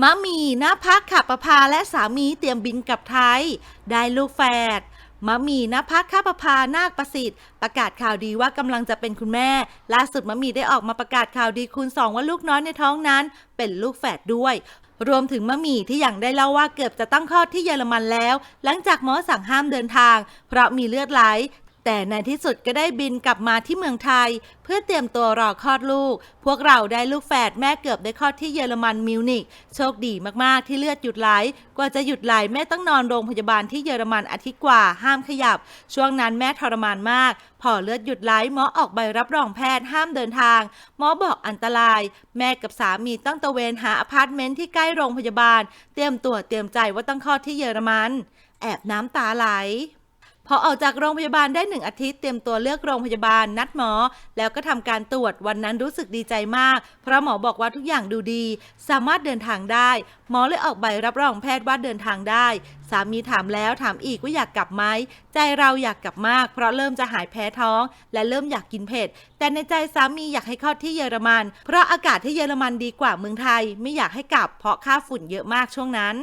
มะมีหน้าพักขับประพาและสามีเตรียมบินกลับไทย ได้ลูกแฝดมะมีน้าพักข้าประพานาคประสิทธิ์ ประกาศข่าวดีว่ากำลังจะเป็นคุณแม่ ล่าสุดมะมีได้ออกมาประกาศข่าวดีคูณสองว่าลูกน้อยในท้องนั้น เป็นลูกแฝดด้วย รวมถึงมะมี่ที่อย่างได้เล่าว่าเกือบจะตั้งคลอดที่เยอรมันแล้ว หลังจากหมอสั่งห้ามเดินทาง เพราะมีเลือดไหล แต่ในที่สุดก็ได้บินกลับมาที่เมืองไทย เพื่อเตรียมตัวรอคลอดลูก พวกเราได้ลูกแฝดแม่เกือบได้คลอดที่เยอรมันมิวนิกโชคดีมากๆที่เลือดหยุดไหลกว่าจะหยุดไหลแม่ต้องนอนโรงพยาบาลที่เยอรมันอาทิตย์กว่าห้ามขยับ ช่วงนั้นแม่ทรมานมาก พอเลือดหยุดไหลหมอออกใบรับรองแพทย์ห้ามเดินทาง หมอบอกอันตราย แม่กับสามีต้องตะเวนหาอพาร์ตเมนต์ที่ใกล้โรงพยาบาล เตรียมตัวเตรียมใจว่าต้องคลอดที่เยอรมัน แอบน้ำตาไหล พอออกจากโรงพยาบาลได้หนึ่งอาทิตย์เตรียมตัวเลือกโรงพยาบาลนัดหมอ แล้วก็ทำการตรวจวันนั้นรู้สึกดีใจมาก เพราะหมอบอกว่าทุกอย่างดูดี สามารถเดินทางได้ หมอเลยออกใบรับรองแพทย์ว่าเดินทางได้ สามีถามแล้วถามอีกว่าอยากกลับไหมใจเราอยากกลับมาก เพราะเริ่มจะหายแพ้ท้อง และเริ่มอยากกินเผ็ดแต่ในใจสามีอยากให้คลอดที่เยอรมัน เพราะอากาศที่เยอรมันดีกว่าเมืองไทย ไม่อยากให้กลับเพราะค่าฝุ่นเยอะมากช่วงนั้น